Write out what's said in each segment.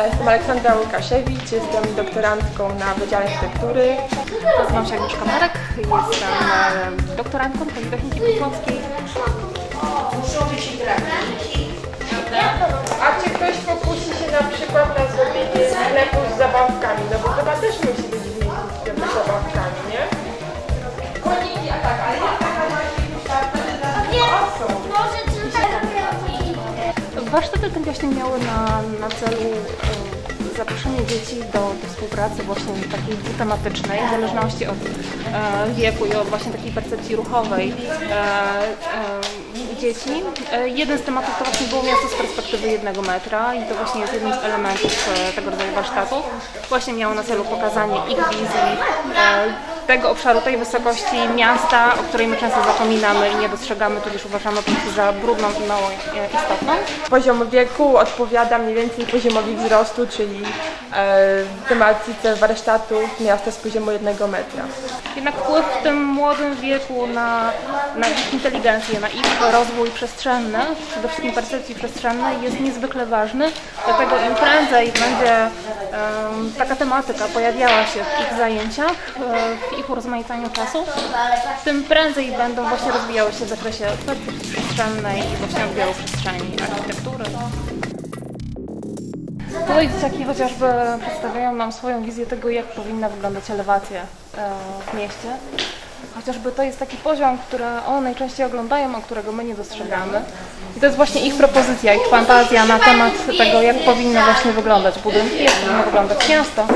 Jestem Aleksandra Łukasiewicz, jestem doktorantką na Wydziale Architektury. Nazywam się Agnieszka Marek, jestem e, doktorantką Politechniki Wrocławskiej. A czy Warsztaty te właśnie miały na, na celu e, zaproszenie dzieci do, do współpracy właśnie takiej dwutematycznej, w zależności od e, wieku i od właśnie takiej percepcji ruchowej e, dzieci. Jeden z tematów to właśnie było miasto z perspektywy jednego metra i to właśnie jest jednym z elementów tego rodzaju warsztatu. Właśnie miało na celu pokazanie ich wizji, tego obszaru, tej wysokości miasta, o której my często zapominamy i nie dostrzegamy, tudzież uważamy po prostu za brudną i mało e, istotną. Poziom wieku odpowiada mniej więcej poziomowi wzrostu, czyli e, w tematyce warsztatów miasta z poziomu jednego metra. Jednak wpływ w tym młodym wieku na, na ich inteligencję, na ich rozwój przestrzenny, przede wszystkim percepcji przestrzennej jest niezwykle ważny, dlatego im prędzej będzie taka tematyka pojawiała się w ich zajęciach, e, w ich urozmaicaniu czasu, tym prędzej będą właśnie rozwijały się w zakresie percepcji przestrzennej i właśnie odbioru przestrzeni, architektury. Tutaj dzieciaki chociażby przedstawiają nam swoją wizję tego, jak powinna wyglądać elewacja e, w mieście. Chociażby to jest taki poziom, który one najczęściej oglądają, a którego my nie dostrzegamy. I to jest właśnie ich propozycja, ich fantazja na temat tego, jak powinny właśnie wyglądać budynki, jak powinno wyglądać miasto.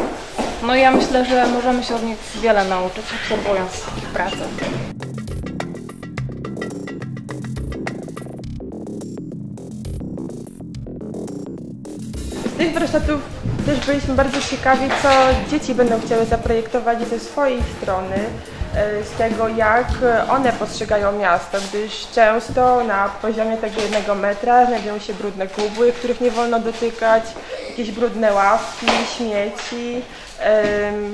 No ja myślę, że możemy się od nich wiele nauczyć, obserwując ich pracę. Z tych warsztatów też byliśmy bardzo ciekawi, co dzieci będą chciały zaprojektować ze swojej strony, e, z tego jak one postrzegają miasto, gdyż często na poziomie tego jednego metra znajdują się brudne kubły, których nie wolno dotykać, jakieś brudne ławki, śmieci,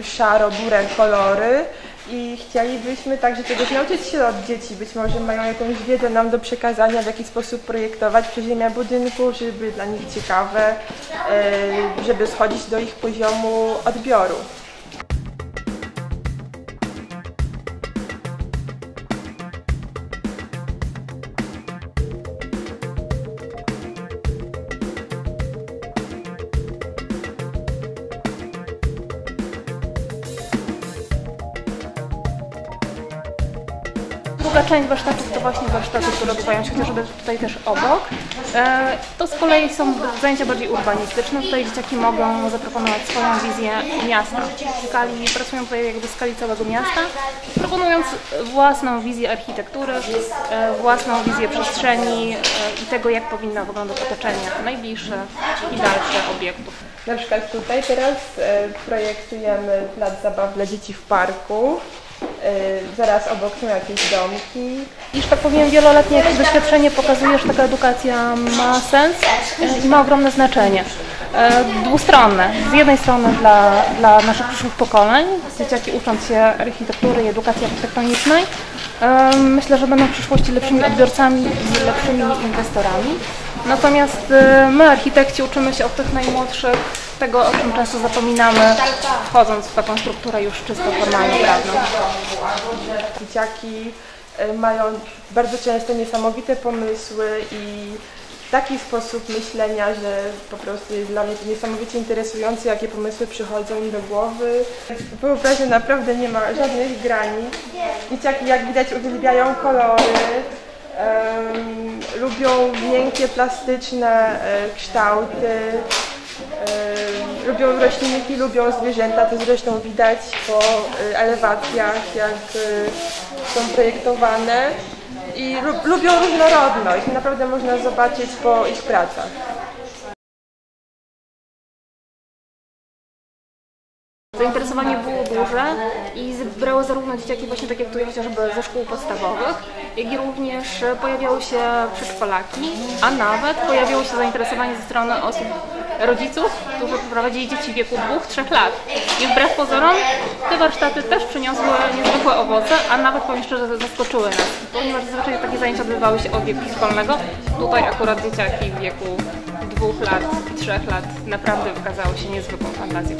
szaro-burę kolory. I chcielibyśmy także czegoś nauczyć się od dzieci. Być może mają jakąś wiedzę nam do przekazania, w jaki sposób projektować przeziemia budynku, żeby dla nich ciekawe, żeby schodzić do ich poziomu odbioru. Druga część warsztatów to właśnie warsztaty, które odbywają się chociażby tutaj też obok. E, To z kolei są zajęcia bardziej urbanistyczne. Tutaj dzieciaki mogą zaproponować swoją wizję miasta. Skali, pracują tutaj jakby w skali całego miasta, proponując własną wizję architektury, e, własną wizję przestrzeni e, i tego, jak powinno wyglądać otoczenie najbliższe i dalsze obiektów. Na przykład tutaj teraz projektujemy plac zabaw dla dzieci w parku. E, Zaraz obok są jakieś domki. I że tak powiem, wieloletnie doświadczenie pokazuje, że taka edukacja ma sens e, i ma ogromne znaczenie. E, Dwustronne. Z jednej strony dla, dla naszych przyszłych pokoleń, dzieciaki ucząc się architektury i edukacji architektonicznej, myślę, że będą w przyszłości lepszymi odbiorcami i lepszymi inwestorami. Natomiast e, my, architekci, uczymy się od tych najmłodszych tego, o czym często zapominamy, wchodząc w taką strukturę już czysto formalno-prawną. Dzieciaki e, mają bardzo często niesamowite pomysły i taki sposób myślenia, że po prostu jest dla mnie to niesamowicie interesujące, jakie pomysły przychodzą im do głowy. W wyobraźni naprawdę nie ma żadnych granic. Dzieciaki, jak widać, uwielbiają kolory, lubią miękkie, plastyczne e, kształty, lubią roślinki, lubią zwierzęta, to zresztą widać po e, elewacjach, jak e, są projektowane. I lu- lubią różnorodność, naprawdę można zobaczyć po ich pracach. Zainteresowanie było duże i zebrało zarówno dzieciaki właśnie tak jak tutaj chociażby ze szkół podstawowych, jak i również pojawiały się przedszkolaki, a nawet pojawiło się zainteresowanie ze strony osób, rodziców, którzy prowadzili dzieci w wieku 2-3 lat. I wbrew pozorom te warsztaty też przyniosły niezwykłe owoce, a nawet powiem szczerze zaskoczyły nas, ponieważ zazwyczaj takie zajęcia odbywały się od wieku szkolnego, tutaj akurat dzieciaki w wieku dwóch lat, trzech lat naprawdę wykazało się niezwykłą fantazją.